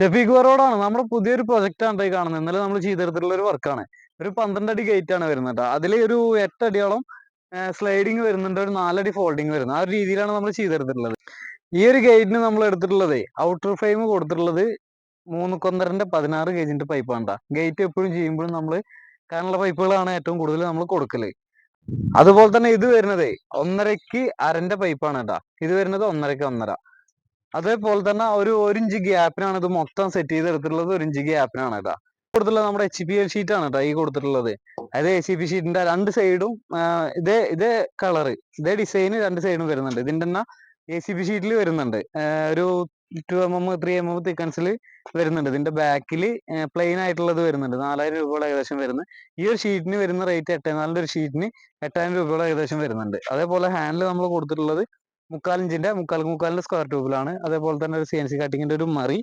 ഷെഫീഖ് റോഡാണ് നമ്മുടെ പുതിയൊരു പ്രൊജക്റ്റ് ആണ് ഈ കാണുന്നത്. ഇന്നലെ നമ്മൾ ചെയ്തെടുത്തിട്ടുള്ള ഒരു വർക്കാണ് ഒരു പന്ത്രണ്ട് അടി ഗേറ്റ് ആണ് വരുന്നത് അതിൽ ഒരു എട്ടടിയോളം സ്ലൈഡിങ് വരുന്നുണ്ട്. ഒരു നാലടി ഫോൾഡിങ് വരുന്നത് ആ ഒരു രീതിയിലാണ് നമ്മൾ ചെയ്തെടുത്തിട്ടുള്ളത് ഈ ഒരു ഗേറ്റിന് നമ്മൾ എടുത്തിട്ടുള്ളത് ഔട്ടർ ഫ്രെയിം കൊടുത്തിട്ടുള്ളത് മൂന്ന് കൊന്നരന്റെ പതിനാറ് ഗേജിന്റെ പൈപ്പാണ് ഗേറ്റ് എപ്പോഴും ചെയ്യുമ്പോഴും നമ്മൾ കാരണമുള്ള പൈപ്പുകളാണ് ഏറ്റവും കൂടുതൽ നമ്മൾ കൊടുക്കൽ. അതുപോലെ തന്നെ ഇത് വരുന്നത് ഒന്നരക്ക് അരന്റെ പൈപ്പാണ് കേട്ടാ ഇത് വരുന്നത് ഒന്നരക്ക് ഒന്നര. അതേപോലെ തന്നെ ഒരു ഒരു ഇഞ്ച് ഗ്യാപ്പിനാണ് ഇത് മൊത്തം സെറ്റ് ചെയ്ത് എടുത്തിട്ടുള്ളത് ഒരു ഇഞ്ച് ഗ്യാപ്പിനാണ് കേട്ടോ കൊടുത്തിട്ടുള്ളത് നമ്മുടെ എച്ച് പി എൽ ഷീറ്റ് ആണ് കേട്ടോ ഈ കൊടുത്തിട്ടുള്ളത്. അതായത് എ പി ഷീറ്റിന്റെ രണ്ട് സൈഡും ഇതേ ഇതേ കളറ് ഇതേ ഡിസൈൻ രണ്ട് സൈഡും വരുന്നുണ്ട്. ഇതിന്റെ തന്നെ എ സി പി ഷീറ്റിൽ വരുന്നുണ്ട്. ഒരു two M M three M M തിക്കൻസിൽ വരുന്നുണ്ട്. ഇതിന്റെ ബാക്കിൽ പ്ലെയിൻ ആയിട്ടുള്ളത് വരുന്നുണ്ട്. നാലായിരം രൂപയോളം ഏകദേശം വരുന്നത് ഈ ഒരു ഷീറ്റിന് വരുന്ന റേറ്റ് എട്ടേ നാലിന്റെ ഒരു ഷീറ്റിന് എട്ടായിരം രൂപയോളം ഏകദേശം വരുന്നുണ്ട്. അതേപോലെ ഹാൻഡിൽ നമ്മൾ കൊടുത്തിട്ടുള്ളത് മുക്കാൽ ഇഞ്ചിന്റെ മുക്കാൽ മുക്കാലിന്റെ സ്ക്വയർ ട്യൂബിലാണ് അതേപോലെ തന്നെ ഒരു സി എൻ സി കട്ടിങ്ങിന്റെ ഒരു മറി.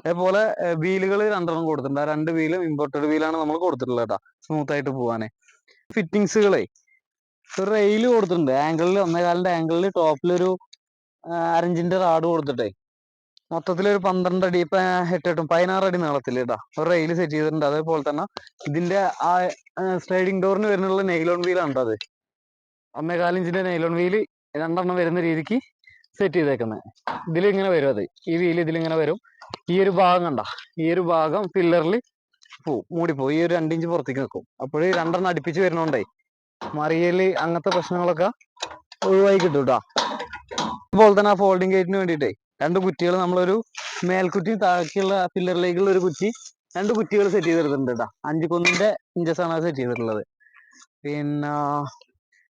അതേപോലെ വീലുകൾ രണ്ടെണ്ണം കൊടുത്തിട്ടുണ്ട്. ആ രണ്ട് വീലും ഇമ്പോർട്ടഡ് വീലാണ് നമ്മൾ കൊടുത്തിട്ടുള്ളത് കേട്ടോ സ്മൂത്ത് ആയിട്ട് പോവാനേ. ഫിറ്റിങ്സുകളെ റെയിൽ കൊടുത്തിട്ടുണ്ട്. ആംഗിളിൽ ഒന്നേകാലിന്റെ ആംഗിളിൽ ടോപ്പിലൊരു അരഞ്ചിന്റെ റാഡ് കൊടുത്തിട്ടേ. മൊത്തത്തിൽ ഒരു പന്ത്രണ്ട് അടി ഇപ്പൊ എട്ടെട്ടും പതിനാറ് അടി നീളത്തിൽ കേട്ടോ ഒരു റെയിൽ സെറ്റ് ചെയ്തിട്ടുണ്ട്. അതേപോലെ തന്നെ ഇതിന്റെ ആ സ്ലൈഡിങ് ഡോറിന് വരുന്നുള്ള നെയിലോൺ വീലാണ് കേട്ടോ അത്. ഒന്നേകാലിഞ്ചിന്റെ നെയിലോൺ വീൽ രണ്ടെണ്ണം വരുന്ന രീതിക്ക് സെറ്റ് ചെയ്തേക്കുന്നത് ഇതിൽ ഇങ്ങനെ വരും അത്. ഈ വീൽ ഇതിലിങ്ങനെ വരും. ഈ ഒരു ഭാഗം കണ്ട. ഈ ഒരു ഭാഗം പില്ലറിൽ പോവും. മൂടിപ്പോവും. ഈ ഒരു രണ്ടിഞ്ച് പുറത്തേക്ക് നിൽക്കും അപ്പോൾ രണ്ടെണ്ണം അടുപ്പിച്ച് വരുന്നോണ്ടേ മറിയൽ അങ്ങനത്തെ പ്രശ്നങ്ങളൊക്കെ ഒഴിവായി കിട്ടും കേട്ടോ അതുപോലെ തന്നെ ആ ഫോൾഡിങ് ഗേറ്റിന് വേണ്ടിയിട്ടേ രണ്ട് കുറ്റികൾ നമ്മളൊരു മേൽക്കുറ്റി താഴേക്കുള്ള പില്ലറിലേക്കുള്ള ഒരു കുറ്റി രണ്ട് കുറ്റികൾ സെറ്റ് ചെയ്തിട്ടുണ്ട് കേട്ടോ അഞ്ച് കൊന്നിന്റെ ഇഞ്ചസ് ആണ് സെറ്റ് ചെയ്തിട്ടുള്ളത്. പിന്നെ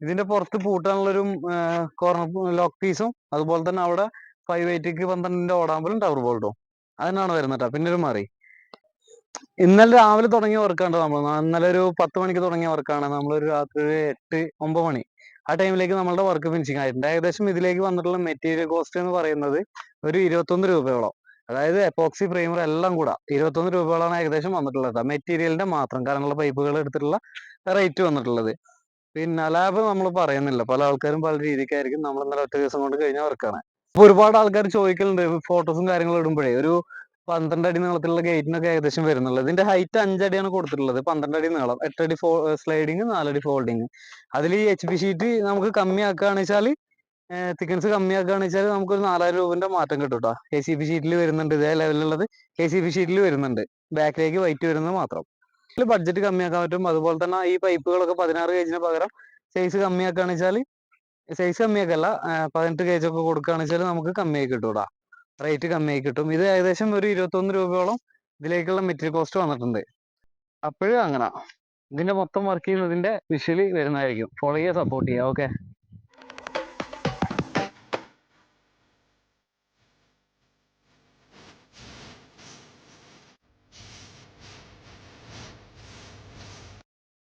ഇതിന്റെ പുറത്ത് പൂട്ടാനുള്ളൊരു കോർണർ ലോക്ക് പീസും അതുപോലെ തന്നെ അവിടെ ഫൈവ് എയ്റ്റിക്ക് പന്ത്രണ്ടിന്റെ ഓടാമ്പലും ടവർ ബോൾട്ടും അതിനാണ് വരുന്നത് പിന്നെ ഒരു മാറി. ഇന്നലെ രാവിലെ തുടങ്ങിയ വർക്കാണ് നമ്മൾ ഇന്നലെ ഒരു പത്ത് മണിക്ക് തുടങ്ങിയ വർക്കാണ് നമ്മളൊരു രാത്രി ഒരു എട്ട് ഒമ്പത് മണി. ആ ടൈമിലേക്ക് നമ്മളുടെ വർക്ക് ഫിനിഷിങ് ആയിട്ടുണ്ട്. ഏകദേശം ഇതിലേക്ക് വന്നിട്ടുള്ള മെറ്റീരിയൽ കോസ്റ്റ് എന്ന് പറയുന്നത് ഒരു ഇരുപത്തൊന്ന് രൂപയോളം. അതായത് എപ്പോക്സി ഫ്രെയിമർ എല്ലാം കൂടെ ഇരുപത്തൊന്ന് രൂപയോളാണ് ഏകദേശം വന്നിട്ടുള്ളത് മെറ്റീരിയലിന്റെ മാത്രം കാരണമുള്ള പൈപ്പുകൾ എടുത്തിട്ടുള്ള റേറ്റ് വന്നിട്ടുള്ളത്. പിന്നെ ലാബ് നമ്മൾ പറയുന്നില്ല. പല ആൾക്കാരും പല രീതിക്കായിരിക്കും നമ്മൾ ഇന്നലെ ഒറ്റ ദിവസം കൊണ്ട് കഴിഞ്ഞാൽ വർക്കാണ് അപ്പൊ ഒരുപാട് ആൾക്കാർ ചോദിക്കലുണ്ട് ഫോട്ടോസും കാര്യങ്ങളും ഇടുമ്പോഴേ. ഒരു പന്ത്രണ്ട് അടി നീളത്തിലുള്ള ഗേറ്റിനൊക്കെ ഏകദേശം വരുന്നുള്ളത് ഇതിന്റെ ഹൈറ്റ് അഞ്ചടിയാണ് കൊടുത്തിട്ടുള്ളത്. പന്ത്രണ്ട് അടി നീളം. എട്ടടി ഫോ സ്ലൈഡിങ് നാലടി ഫോൾഡിങ് അതിൽ ഈ എച്ച് പി ഷീറ്റ് നമുക്ക് കമ്മിയാക്കുകയാണെന്ന് വെച്ചാൽ തിക്കൻസ് കമ്മിയാക്കുകയാണെന്ന് വെച്ചാൽ നമുക്കൊരു നാലായിരം രൂപന്റെ മാറ്റം കിട്ടും കേട്ടോ എ സി പി ഷീറ്റിൽ വരുന്നുണ്ട്. ഇതേ ലെവലിലുള്ളത് എ സി പി ഷീറ്റിൽ വരുന്നുണ്ട്. ബാക്കിലേക്ക് വൈറ്റ് വരുന്നത് മാത്രം. ബഡ്ജറ്റ് കമ്മിയാക്കാൻ പറ്റും. അതുപോലെ തന്നെ ഈ പൈപ്പുകളൊക്കെ പതിനാറ് കേജിന് പകരം സൈസ് കമ്മിയാക്കുകയാണെന്ന് വെച്ചാൽ സൈസ് കമ്മിയാക്കല്ല പതിനെട്ട് കേജ് ഒക്കെ കൊടുക്കുകയാണെന്ന് വെച്ചാൽ നമുക്ക് കമ്മിയായി കിട്ടൂടാ. റേറ്റ് കമ്മിയായി കിട്ടും. ഇത് ഏകദേശം ഒരു ഇരുപത്തൊന്ന് രൂപയോളം ഇതിലേക്കുള്ള മെറ്റീരിയൽ കോസ്റ്റ് വന്നിട്ടുണ്ട്. അപ്പോഴും അങ്ങനെ. ഇതിന്റെ മൊത്തം വർക്ക് ചെയ്യുന്നതിന്റെ വിഷ്വലി വരുന്നതായിരിക്കും. ഫോളോ ചെയ്യുക സപ്പോർട്ട് ചെയ്യുക ഓക്കെ